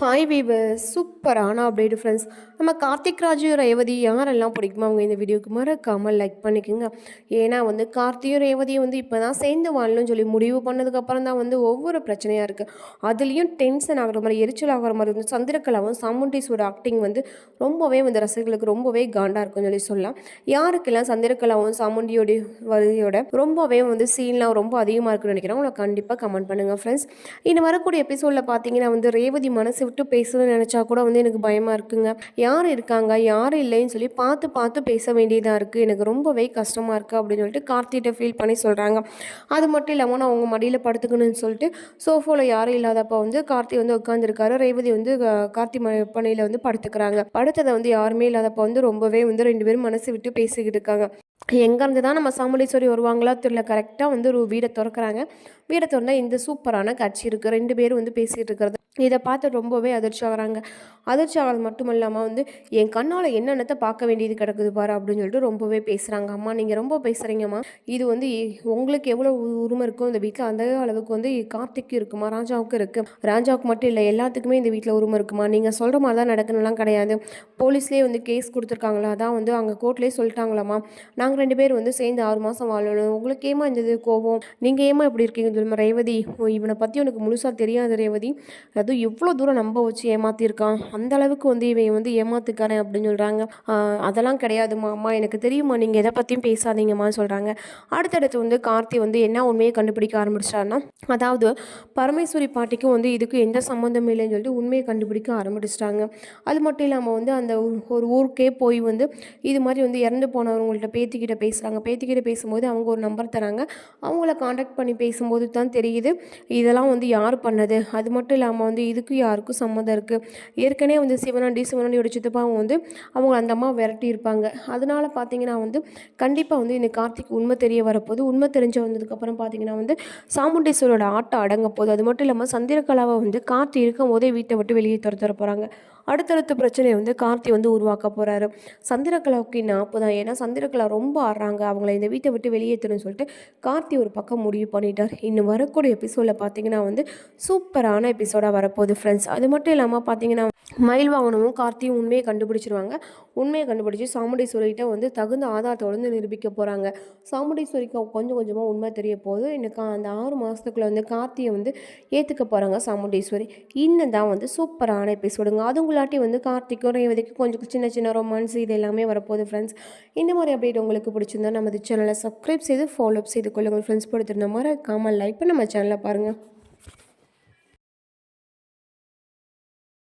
Hi viewers சூப்பரான update friends நம்ம கார்த்திக் ராஜு ரேவதி யாரெல்லாம் பிடிக்குமோ அவங்க இந்த வீடியோக்கு மறக்காமல் லைக் பண்ணிக்கோங்க. ஏன்னா வந்து கார்த்தியும் ரேவதியும் வந்து இப்போ தான் சேர்ந்து வாழணும்னு சொல்லி முடிவு பண்ணதுக்கப்புறம் தான் வந்து ஒவ்வொரு பிரச்சனையாக இருக்குது அதுலேயும் டென்ஷன் ஆகிற மாதிரி எரிச்சல் ஆகிற மாதிரி வந்து சந்திரகலாவும் சாமுண்டீஸோட ஆக்டிங் வந்து ரொம்பவே வந்து ரசிகர்களுக்கு ரொம்பவே காண்டாக இருக்கும்னு சொல்லி சொல்லலாம். யாருக்கெல்லாம் சந்திரகலாவும் சாமுண்டியோட வரியோட ரொம்பவே வந்து சீன்லாம் ரொம்ப அதிகமாக இருக்குன்னு நினைக்கிறேன் உங்களை கண்டிப்பாக கமெண்ட் பண்ணுங்கள் ஃப்ரெண்ட்ஸ் இனி வரக்கூடிய எபிசோடில் பார்த்தீங்கன்னா வந்து ரேவதி மனசு விட்டு பேசணும்னு நினச்சா கூட வந்து எனக்கு பயமாக இருக்குங்க. யார் இருக்காங்க? யார் இல்லைன்னு சொல்லி பார்த்து பார்த்து பேச வேண்டியதாக இருக்குது எனக்கு ரொம்பவே கஷ்டமாக இருக்குது அப்படின்னு சொல்லிட்டு கார்த்திகிட்ட ஃபீல் பண்ணி சொல்கிறாங்க அது மட்டும் இல்லாமல் நான் அவங்க மடியில் படுத்துக்கணும்னு சொல்லிட்டு சோஃபாவில் யாரும் இல்லாதப்போ வந்து கார்த்தி வந்து உட்காந்துருக்காரு ரேவதி வந்து கார்த்தி பணியில் வந்து படுத்துக்கிறாங்க. படுத்ததை வந்து யாருமே இல்லாதப்போ வந்து ரொம்பவே வந்து ரெண்டு பேரும் மனசு விட்டு பேசிக்கிட்டு இருக்காங்க. எங்கேருந்து தான் நம்ம சாமுண்டீஸ்வரி வருவாங்களா தெரியல. கரெக்டாக வந்து ஒரு வீடை திறக்கிறாங்க. வீடை திறந்தால் இந்த சூப்பரான காட்சி இருக்குது ரெண்டு பேரும் வந்து பேசிகிட்டு இருக்கிறது இதை பார்த்து ரொம்பவே அதிர்ச்சி ஆகுறாங்க. அதிர்ச்சி ஆகிறது மட்டும் இல்லாமல் வந்து என் கண்ணால் என்னென்னத்தை பார்க்க வேண்டியது கிடக்குது பாரு அப்படின்னு சொல்லிட்டு ரொம்பவே பேசுகிறாங்க அம்மா நீங்கள் ரொம்ப பேசுகிறீங்கம்மா இது வந்து உங்களுக்கு எவ்வளோ உ- உரிமை இருக்கும் இந்த வீட்டில் அந்த அளவுக்கு வந்து கார்த்திக்கு இருக்குமா ராஜாவுக்கு இருக்குது ராஜாவுக்கு மட்டும் இல்லை எல்லாத்துக்குமே இந்த வீட்டில் உரிமை இருக்குமா? நீங்கள் சொல்கிற மாதிரி தான் நடக்கணும்லாம் கிடையாது. போலீஸ்லேயே வந்து கேஸ் கொடுத்துருக்காங்களா? அதான் வந்து அங்கே கோர்ட்லேயே சொல்லிட்டாங்களாம்மா. நாங்கள் ரெண்டு பேரும் வந்து சேர்ந்து ஆறு மாதம் வாழணும். உங்களுக்கு ஏமா இந்த கோபம்? கோவம் நீங்கள் ஏமா இப்படி இருக்கீங்கன்னு சொல்லுமா ரேவதி ஓ, இவனை பற்றி உனக்கு முழுசாக தெரியாது ரேவதி. அதுவும் எவ்வளோ தூரம் நம்ப வச்சு ஏமாற்றிருக்கான் அந்த அளவுக்கு வந்து இவன் வந்து ஏமாத்துக்காரன் அப்படின்னு சொல்கிறாங்க அதெல்லாம் கிடையாதும்மா அம்மா. எனக்கு தெரியுமா நீங்கள் எதை பற்றியும் பேசாதீங்கம்மான்னு சொல்கிறாங்க அடுத்தடுத்து வந்து கார்த்தி வந்து என்ன உண்மையை கண்டுபிடிக்க ஆரம்பிச்சிட்டாருன்னா அதாவது பரமேஸ்வரி பாட்டிக்கும் வந்து இதுக்கு எந்த சம்மந்தம் இல்லைன்னு சொல்லிட்டு உண்மையை கண்டுபிடிக்க ஆரம்பிச்சிட்டாங்க. அது மட்டும் இல்லாமல் வந்து அந்த ஒரு ஊருக்கே போய் வந்து இது மாதிரி வந்து இறந்து போனவங்கள்ட்ட பேத்திக்கிட்ட பேசுகிறாங்க பேத்திக்கிட்ட பேசும்போது அவங்க ஒரு நம்பர் தராங்க. அவங்கள காண்டாக்ட் பண்ணி பேசும்போது தான் தெரியுது இதெல்லாம் வந்து யார் பண்ணது? அது மட்டும் இல்லாமல் வந்து இதுக்கு யாருக்கும் சம்மந்தம் இருக்குது ஏற்கனவே வந்து சிவனாண்டி சிவனாண்டியோட சித்தப்பாவும் வந்து அவங்க அந்த அம்மா விரட்டி இருப்பாங்க. அதனால பார்த்தீங்கன்னா வந்து கண்டிப்பாக வந்து இந்த கார்த்திக் உண்மை தெரிய வரப்போகுது. உண்மை தெரிஞ்ச வந்ததுக்கப்புறம் பார்த்தீங்கன்னா வந்து சாமுண்டீஸ்வரோட ஆட்டம் அடங்க போகுது. அது மட்டும் இல்லாமல் சந்திரகலாவை வந்து கார்த்தி இருக்கும் போதே வீட்டை விட்டு வெளியே துரத்துற போகிறாங்க அடுத்தடுத்த பிரச்சனையை வந்து கார்த்தி வந்து உருவாக்க போகிறாரு சந்திரகலாவுக்கு நாப்பு தான் ஏன்னா சந்திரகலா ரொம்ப ஆடுறாங்க. அவங்கள இந்த வீட்டை விட்டு வெளியேற்றணும்னு சொல்லிட்டு கார்த்தி ஒரு பக்கம் முடிவு பண்ணிட்டார். இன்னும் வரக்கூடிய எபிசோடில் பார்த்தீங்கன்னா வந்து சூப்பரான எபிசோடாக வரப்போகுது ஃப்ரெண்ட்ஸ் அது மட்டும் இல்லாமல் பார்த்தீங்கன்னா மயில் வாகனமும் கார்த்தியும் உண்மையை கண்டுபிடிச்சிருவாங்க. உண்மையை கண்டுபிடிச்சி சாமுண்டீஸ்வரிகிட்ட வந்து தகுந்த ஆதாரத்தோடு வந்து நிரூபிக்க போகிறாங்க சாமுண்டீஸ்வரிக்கு கொஞ்சம் கொஞ்சமாக உண்மை தெரிய போகுது. எனக்கு அந்த ஆறு மாதத்துக்குள்ளே வந்து கார்த்தியை வந்து ஏற்றுக்க போகிறாங்க சாமுண்டீஸ்வரி. இன்னும் தான் வந்து சூப்பரான எபிசோடுங்க அதுங்களாட்டி வந்து கார்த்திக்கும் ரேவதிக்கும் கொஞ்சம் சின்ன சின்ன ரொமான்ஸ் இது எல்லாமே வரப்போகுது ஃப்ரெண்ட்ஸ் இந்த மாதிரி அப்டேட் உங்களுக்கு பிடிச்சிருந்தா நமது சேனலை சப்ஸ்கிரைப் செய்து ஃபாலோ அப் செய்து கொள்ளுங்கள் ஃப்ரெண்ட்ஸ் கொடுத்துருந்த மாதிரி காமல் லைக் பண்ணி நம்ம சேனலை பாருங்கள்